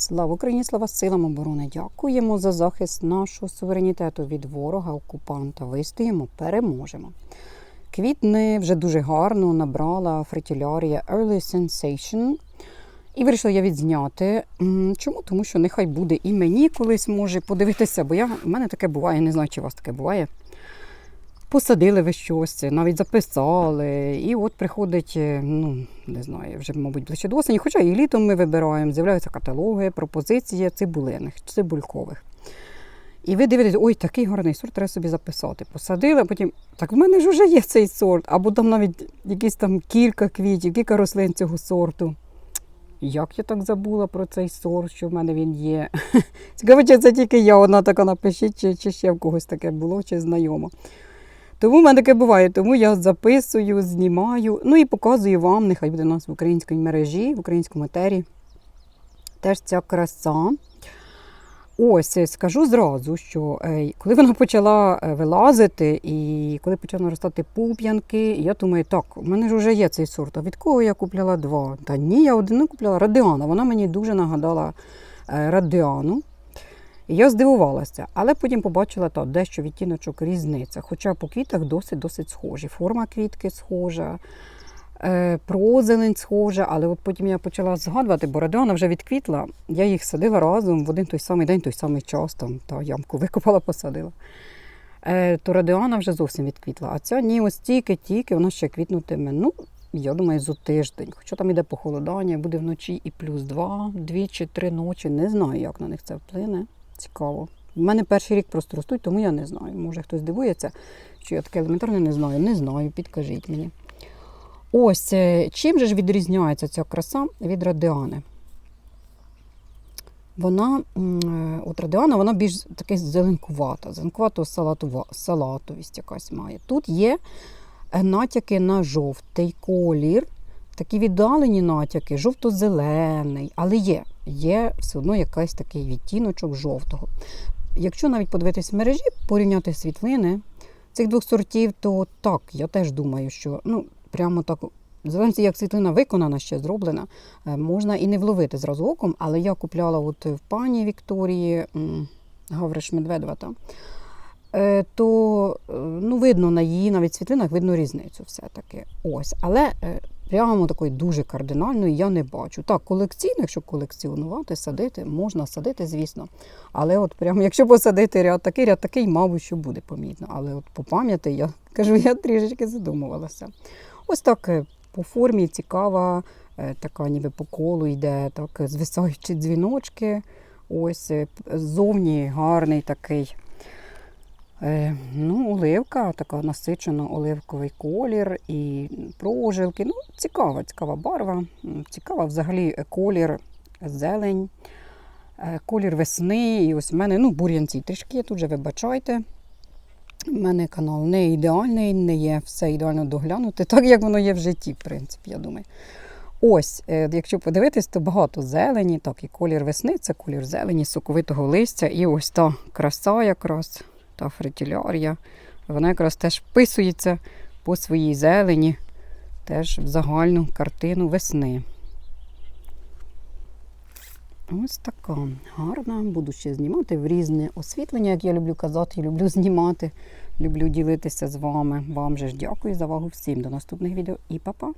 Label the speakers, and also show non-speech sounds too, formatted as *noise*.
Speaker 1: Слава Україні, слава силам оборони! Дякуємо за захист нашого суверенітету від ворога, окупанта. Вистоїмо, переможемо. Квітни вже дуже гарно набрала фритілярія Early Sensation. І вирішила я відзняти. Чому? Тому що нехай буде і мені колись може подивитися, бо я, в мене таке буває, не знаю, чи у вас таке буває. Посадили ви щось, навіть записали. І от приходить, е, ну, не знаю, вже, мабуть, ближче до осені. Хоча і літом ми вибираємо, з'являються каталоги, пропозиції цибулиних, цибулькових. І ви дивитесь, ой, такий гарний сорт, треба собі записати. Посадили, а потім, так в мене ж вже є цей сорт, або там навіть якісь там кілька квітів, кілька рослин цього сорту. Як я так забула про цей сорт, що в мене він є? *laughs* Цікаво, чи це тільки я одна така напишіть, чи, чи ще в когось таке було, чи знайомо. Тому в мене таке буває, тому я записую, знімаю, ну і показую вам, нехай буде у нас в українській мережі, в українському етері. Теж ця краса. Ось е, скажу зразу, що е, коли вона почала е, вилазити і коли почали наростати пуп'янки, я думаю, так, у мене ж вже є цей сорт. А від кого я купляла два? Та ні, я один купляла радіана. Вона мені дуже нагадала радіану. Я здивувалася, але потім побачила та, дещо відтіночок різниця. Хоча по квітах досить-досить схожі. Форма квітки схожа, е, прозелень схожа, але от потім я почала згадувати, бо радіана вже відквітла. Я їх садила разом в один той самий день, той самий час, там та ямку викопала, посадила. Е, то радіана вже зовсім відквітла. А ця ні, ось тільки-тільки вона ще квітнутиме. Ну, я думаю, за тиждень. Хоча там іде похолодання, буде вночі і плюс два, дві чи три ночі. Не знаю, як на них це вплине. Цікаво. У мене перший рік просто ростуть, тому я не знаю. Може хтось дивується, що я таке елементарне не знаю. Не знаю, підкажіть мені. Ось е, чим же ж відрізняється ця краса від радіани? Вона, е, от радіана, вона більш таке зеленкувата, зеленкувато салатовість якась має. Тут є е, натяки на жовтий колір, такі віддалені натяки, жовто-зелений, але є, є все одно якийсь такий відтіночок жовтого. Якщо навіть подивитись в мережі, порівняти світлини цих двох сортів, то так, я теж думаю, що ну, прямо так. Залежно, як світлина виконана, ще зроблена, е, можна і не вловити зразу оком, але я купляла от в пані Вікторії Гавриш Медведева там, е, то е, ну, видно на її навіть світлинах видно різницю все-таки. Ось. Але прямо такої дуже кардинальної я не бачу. Так, колекційно, якщо колекціонувати, садити, можна садити, звісно. Але от прямо, якщо посадити ряд такий, ряд такий, мабуть, що буде помітно. Але от по пам'яті я *laughs* кажу, я трішечки задумувалася. Ось так е, по формі цікава, е, така ніби по колу йде, так, звисаючі дзвіночки. Ось е, ззовні гарний такий. Е, ну, оливка, така насичено оливковий колір і прожилки. Ну, цікава, цікава барва. Цікава взагалі е, колір, зелень, е, колір весни. І ось в мене ну, бур'янці трішки, тут же вибачайте. У мене канал не ідеальний, не є все ідеально доглянути, *laughs* так як воно є в житті, в принципі, я думаю. Ось, якщо подивитись, то багато зелені, так, і колір весни це колір зелені, соковитого листя. І ось та краса якраз, та фритілярія, вона якраз теж вписується по своїй зелені, теж в загальну картину весни. Ось така гарна. Буду ще знімати в різне освітлення, як я люблю казати, люблю знімати, люблю ділитися з вами. Вам же ж дякую за увагу всім. До наступних відео і па-па!